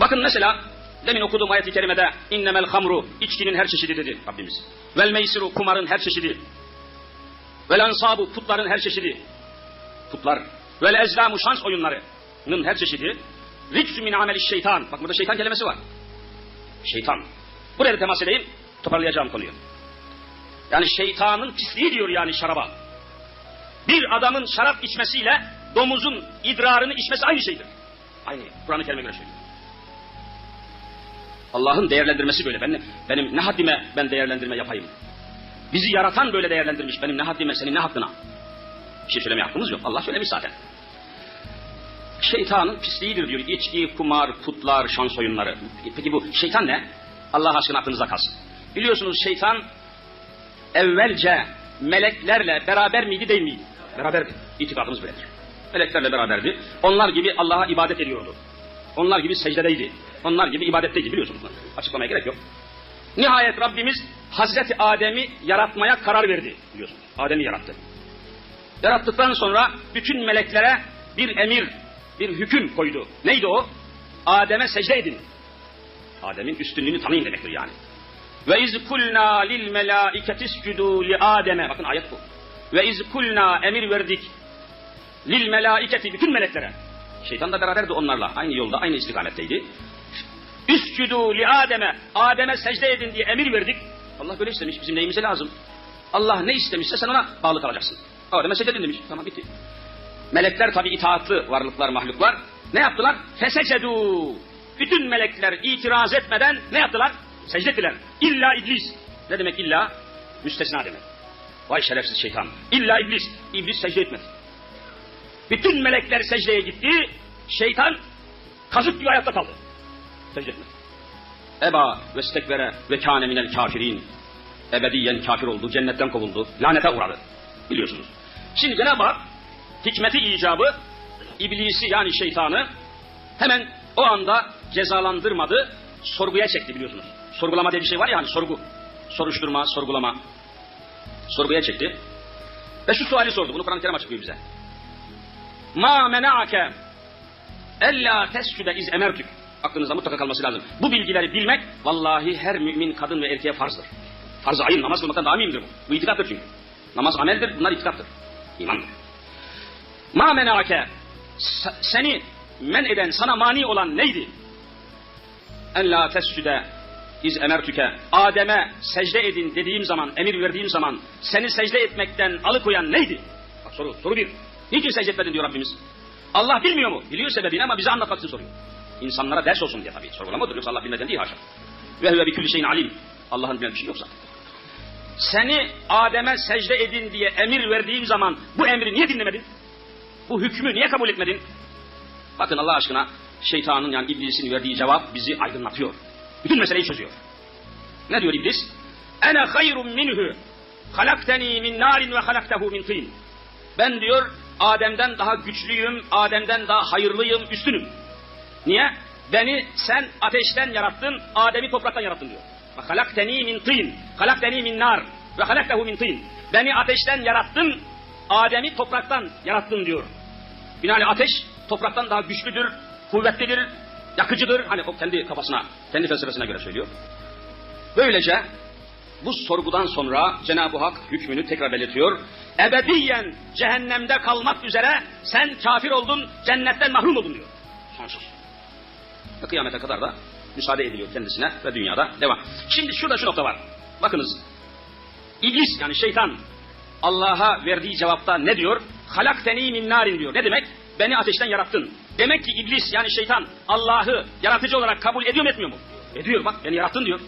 Bakın mesela demin okuduğum ayet-i kerimede innemel hamru içkinin her çeşidi dedi Rabbimiz. Vel meysiru kumarın her çeşidi. Vel ansabu putların her çeşidi. Putlar. Vel ezlamu şans oyunlarının her çeşidi. Ricsu min ameli şeytan. Bak burada şeytan kelimesi var. Şeytan. Buraya da temas edeyim. Toparlayacağım konuyu. Yani şeytanın pisliği diyor yani şaraba. Bir adamın şarap içmesiyle domuzun idrarını içmesi aynı şeydir. Aynı. Kur'an-ı Kerim'e göre söylüyor. Allah'ın değerlendirmesi böyle. Benim, benim ne haddime ben değerlendirme yapayım? Bizi yaratan böyle değerlendirmiş. Benim ne haddime, senin ne hakkına? Bir şey söylemeye hakkımız yok. Allah söylemiş zaten. Şeytanın pisliğidir diyor. İçki, kumar, putlar, şans oyunları. Peki bu şeytan ne? Allah aşkına aklınıza kalsın. Biliyorsunuz şeytan evvelce meleklerle beraber miydi değil miydi? Beraberdi. İtikadımız böyledir. Meleklerle beraberdi. Onlar gibi Allah'a ibadet ediyordu. Onlar gibi secdedeydi. Onlar gibi ibadetteydi biliyorsunuz. Açıklamaya gerek yok. Nihayet Rabbimiz Hazreti Adem'i yaratmaya karar verdi biliyorsunuz. Adem'i yarattı. Yarattıktan sonra bütün meleklere bir emir, bir hüküm koydu. Neydi o? Adem'e secde edin. Adem'in üstünlüğünü tanıyın demektir yani. Ve iz kulna lil melaiketi iscudu li Adem'e. Bakın ayet bu. Ve iz kulna emir verdik lil melaiketi bütün meleklere. Şeytan da beraberdi onlarla. Aynı yolda, aynı istikametteydi. Üscudu li Adem'e. Adem'e secde edin diye emir verdik. Allah böyle istemiş. Bizim neyimize lazım? Allah ne istemişse sen ona bağlı kalacaksın. Adem'e secde edin demiş. Tamam bitti. Melekler tabi itaatlı varlıklar, mahluklar. Ne yaptılar? Fesecedu. Bütün melekler itiraz etmeden ne yaptılar? Secde ettiler. İlla iblis. Ne demek illa? Müstesna demek. Vay şerefsiz şeytan. İlla iblis. İblis secde etmedi. Bütün melekler secdeye gitti. Şeytan kazık gibi hayatta kaldı. Secde etmedi. Eba ve stekvere ve kâne minel kafirin. Ebediyen kafir oldu, cennetten kovuldu, lanete uğradı. Biliyorsunuz. Şimdi Cenab-ı Hak hikmeti icabı iblisi yani şeytanı hemen o anda cezalandırmadı, sorguya çekti biliyorsunuz. Sorgulama diye bir şey var ya hani sorgu. Soruşturma, sorgulama. Sorguya çekti. Ve şu suali sordu. Bunu Kur'an-ı Kerim açıklıyor bize. Ma mena'ake ella tescude iz emertük. Aklınızda mutlaka kalması lazım. Bu bilgileri bilmek vallahi her mümin kadın ve erkeğe farzdır. Farz-ı ayın namaz kılmaktan daha mühimdir bu. Bu itikattır çünkü. Namaz ameldir, bunlar itikattır. İmandır. Ma mena'ake seni men eden, sana mani olan neydi? En la tescude iz emertüke. Adem'e secde edin dediğim zaman, emir verdiğim zaman seni secde etmekten alıkoyan neydi? Bak soru, soru bir. Niçin secde etmedin diyor Rabbimiz. Allah bilmiyor mu? Biliyor sebebini ama bize anlatmak için soruyor. İnsanlara ders olsun diye tabii. Sorgulamadır yoksa Allah bilmeden değil haşa. Ve huve bi şeyin alim. Allah'ın bilmediği bir şey yoksa. Seni Adem'e secde edin diye emir verdiğim zaman bu emri niye dinlemedin? Bu hükmü niye kabul etmedin? Bakın Allah aşkına şeytanın yani iblisin verdiği cevap bizi aydınlatıyor. Bütün meseleyi çözüyor. Ne diyor iblis? Ene hayrun minhu. Halakteni min narin ve halaktehu min tin. Ben diyor Adem'den daha güçlüyüm, Adem'den daha hayırlıyım, üstünüm. Niye? Beni sen ateşten yarattın, Adem'i topraktan yarattın diyor. Halakteni min tin. Halakteni min nar ve halaktehu min tin. Beni ateşten yarattın, Adem'i topraktan yarattın diyor. Binaenaleyh ateş topraktan daha güçlüdür, kuvvetlidir, yakıcıdır. Hani kendi kafasına, kendi felsefesine göre söylüyor. Böylece bu sorgudan sonra Cenab-ı Hak hükmünü tekrar belirtiyor. Ebediyen cehennemde kalmak üzere sen kafir oldun, cennetten mahrum oldun diyor. Sonsuz. Ve kıyamete kadar da müsaade ediliyor kendisine ve dünyada devam. Şimdi şurada şu nokta var. Bakınız. İblis yani şeytan Allah'a verdiği cevapta ne diyor? Halakteni min narin diyor. Ne demek? Beni ateşten yarattın. Demek ki iblis yani şeytan Allah'ı yaratıcı olarak kabul ediyor mu etmiyor mu? Ediyor bak beni yarattın diyor.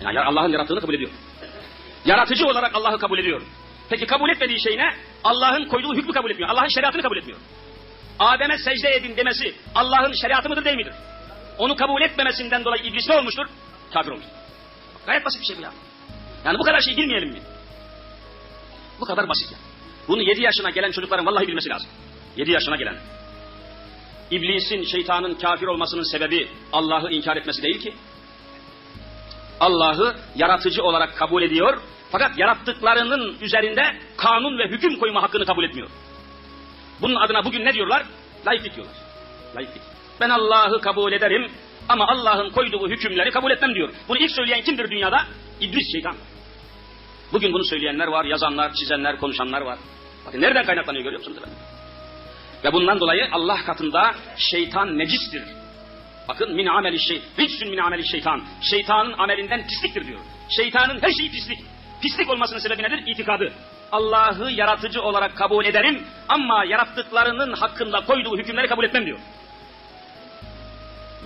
Yani Allah'ın yarattığını kabul ediyor. Yaratıcı olarak Allah'ı kabul ediyor. Peki kabul etmediği şey ne? Allah'ın koyduğu hükmü kabul etmiyor. Allah'ın şeriatını kabul etmiyor. Adem'e secde edin demesi Allah'ın şeriatı mıdır değil midir? Onu kabul etmemesinden dolayı iblis ne olmuştur? Kafir olmuştur. Gayet basit bir şey bu ya. Yani bu kadar şey bilmeyelim mi? Bu kadar basit ya. Bunu 7 yaşına gelen çocukların vallahi bilmesi lazım. 7 yaşına gelen. İblisin, şeytanın kafir olmasının sebebi Allah'ı inkar etmesi değil ki. Allah'ı yaratıcı olarak kabul ediyor. Fakat yarattıklarının üzerinde kanun ve hüküm koyma hakkını kabul etmiyor. Bunun adına bugün ne diyorlar? Laiklik diyorlar. Laiklik. Ben Allah'ı kabul ederim ama Allah'ın koyduğu hükümleri kabul etmem diyor. Bunu ilk söyleyen kimdir dünyada? İblis şeytan. Bugün bunu söyleyenler var, yazanlar, çizenler, konuşanlar var. Bakın nereden kaynaklanıyor görüyor musunuz efendim? Ve bundan dolayı Allah katında şeytan necistir. Bakın min ameli şey, ricsun min ameli şeytan. Şeytanın amelinden pisliktir diyor. Şeytanın her şeyi pislik. Pislik olmasının sebebi nedir? İtikadı. Allah'ı yaratıcı olarak kabul ederim ama yarattıklarının hakkında koyduğu hükümleri kabul etmem diyor.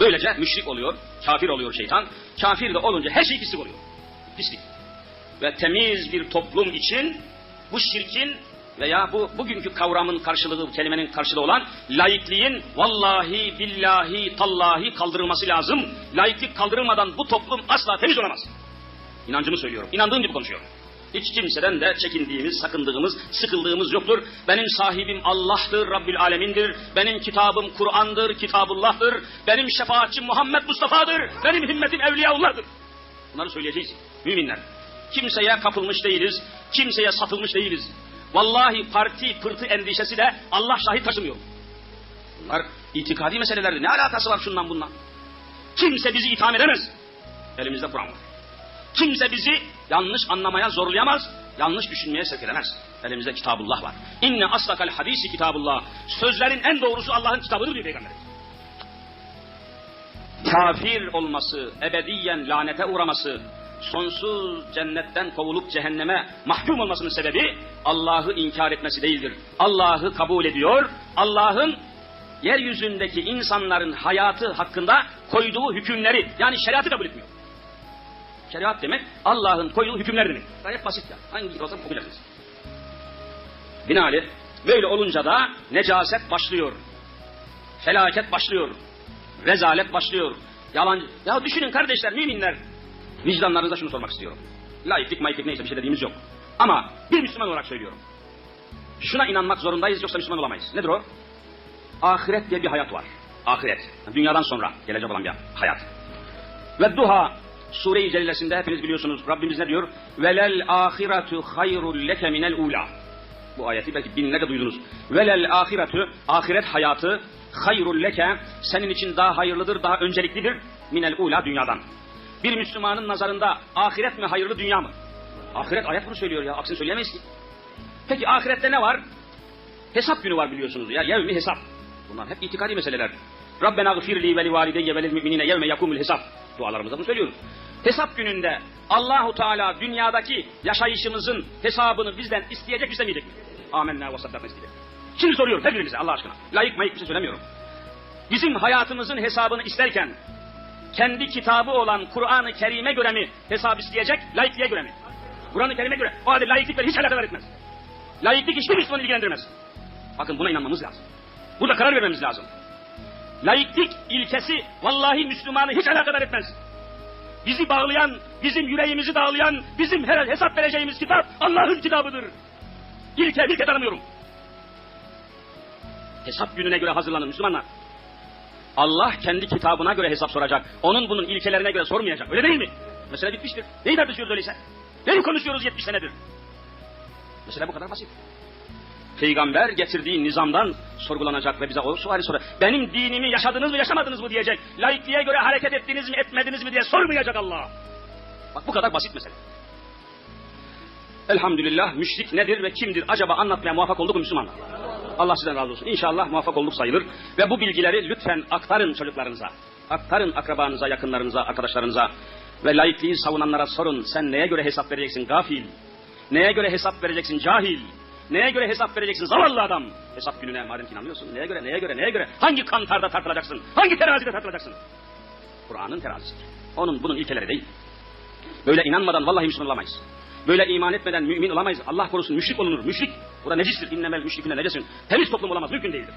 Böylece müşrik oluyor, kafir oluyor şeytan. Kafir de olunca her şey pislik oluyor. Pislik. Ve temiz bir toplum için bu şirkin veya bu bugünkü kavramın karşılığı, bu kelimenin karşılığı olan laikliğin vallahi billahi tallahi kaldırılması lazım. Laiklik kaldırılmadan bu toplum asla temiz olamaz. İnancımı söylüyorum. İnandığım gibi konuşuyorum. Hiç kimseden de çekindiğimiz, sakındığımız, sıkıldığımız yoktur. Benim sahibim Allah'tır, Rabbül Alemin'dir. Benim kitabım Kur'an'dır, Kitabullah'tır. Benim şefaatçim Muhammed Mustafa'dır. Benim himmetim Evliyaullah'dır. Bunları söyleyeceğiz müminler. Kimseye kapılmış değiliz, kimseye satılmış değiliz. Vallahi parti pırtı endişesi de Allah şahit taşımıyor. Bunlar itikadi meselelerdi. Ne alakası var şundan bundan? Kimse bizi itham edemez. Elimizde Kur'an var. Kimse bizi yanlış anlamaya zorlayamaz, yanlış düşünmeye sevk edemez. Elimizde kitabullah var. İnne aslakal hadisi kitabullah. Sözlerin en doğrusu Allah'ın kitabıdır diyor Peygamber. Kafir olması, ebediyen lanete uğraması, sonsuz cennetten kovulup cehenneme mahkum olmasının sebebi Allah'ı inkar etmesi değildir. Allah'ı kabul ediyor, Allah'ın yeryüzündeki insanların hayatı hakkında koyduğu hükümleri yani şeriatı kabul etmiyor. Şeriat demek Allah'ın koyduğu hükümler demek. Gayet basit ya. Hangi olsa okuyacaksınız. Binaenaleyh böyle olunca da necaset başlıyor. Felaket başlıyor. Rezalet başlıyor. Yalan. Ya düşünün kardeşler, müminler. Vicdanlarınıza şunu sormak istiyorum. Laiklik, maiklik neyse bir şey dediğimiz yok. Ama bir Müslüman olarak söylüyorum. Şuna inanmak zorundayız yoksa Müslüman olamayız. Nedir o? Ahiret diye bir hayat var. Ahiret. Dünyadan sonra gelecek olan bir hayat. Ve duha Sure-i Celilesinde hepiniz biliyorsunuz Rabbimiz ne diyor? Velel ahiretu hayrul leke minel ula. Bu ayeti belki binlerce duydunuz. Velel ahiretu ahiret hayatı hayrul leke senin için daha hayırlıdır, daha önceliklidir minel ula dünyadan. Bir Müslümanın nazarında ahiret mi hayırlı dünya mı? Ahiret ayet bunu söylüyor ya. Aksini söyleyemeyiz ki. Peki ahirette ne var? Hesap günü var biliyorsunuz ya. Yevmi hesap. Bunlar hep itikadi meseleler. Rabbena gfirli ve li valideyye ve lil müminine yevme yakumul hesap. Dualarımızda bunu söylüyoruz. Hesap gününde Allahu Teala dünyadaki yaşayışımızın hesabını bizden isteyecek istemeyecek mi? Amenna ve saddakna isteyecek. Şimdi soruyorum her birinize Allah aşkına. Layık mayık bir şey söylemiyorum. Bizim hayatımızın hesabını isterken kendi kitabı olan Kur'an-ı Kerim'e göre mi hesap isteyecek, laikliğe göre mi? Kur'an-ı Kerim'e göre. O halde laiklikle hiç alakadar etmez. Laiklik hiçbir Müslümanı ilgilendirmez. Bakın buna inanmamız lazım. Burada karar vermemiz lazım. Laiklik ilkesi vallahi Müslümanı hiç alakadar etmez. Bizi bağlayan, bizim yüreğimizi dağlayan, bizim her hesap vereceğimiz kitap Allah'ın kitabıdır. İlke, ilke tanımıyorum. Hesap gününe göre hazırlanın Müslümanlar. Allah kendi kitabına göre hesap soracak. Onun bunun ilkelerine göre sormayacak. Öyle değil mi? Mesele bitmiştir. Neyi tartışıyoruz öyleyse? Neyi konuşuyoruz 70 senedir? Mesele bu kadar basit. Peygamber getirdiği nizamdan sorgulanacak ve bize o suali sorar. Benim dinimi yaşadınız mı yaşamadınız mı diyecek. Laikliğe göre hareket ettiniz mi etmediniz mi diye sormayacak Allah. Bak bu kadar basit mesele. Elhamdülillah müşrik nedir ve kimdir acaba anlatmaya muvaffak olduk Müslümanlar? Allah sizden razı olsun. İnşallah muvaffak olduk sayılır. Ve bu bilgileri lütfen aktarın çocuklarınıza. Aktarın akrabanıza, yakınlarınıza, arkadaşlarınıza. Ve laikliği savunanlara sorun. Sen neye göre hesap vereceksin gafil? Neye göre hesap vereceksin cahil? Neye göre hesap vereceksin zavallı adam? Hesap gününe madem ki inanmıyorsun. Neye göre, neye göre, neye göre? Hangi kantarda tartılacaksın? Hangi terazide tartılacaksın? Kur'an'ın terazisidir. Onun bunun ilkeleri değil. Böyle inanmadan vallahi Müslüman olamayız. Böyle iman etmeden mümin olamayız. Allah korusun müşrik olunur. Müşrik. Bu da necistir. İnnemel müşrikine necesin. Temiz toplum olamaz. Mümkün değildir.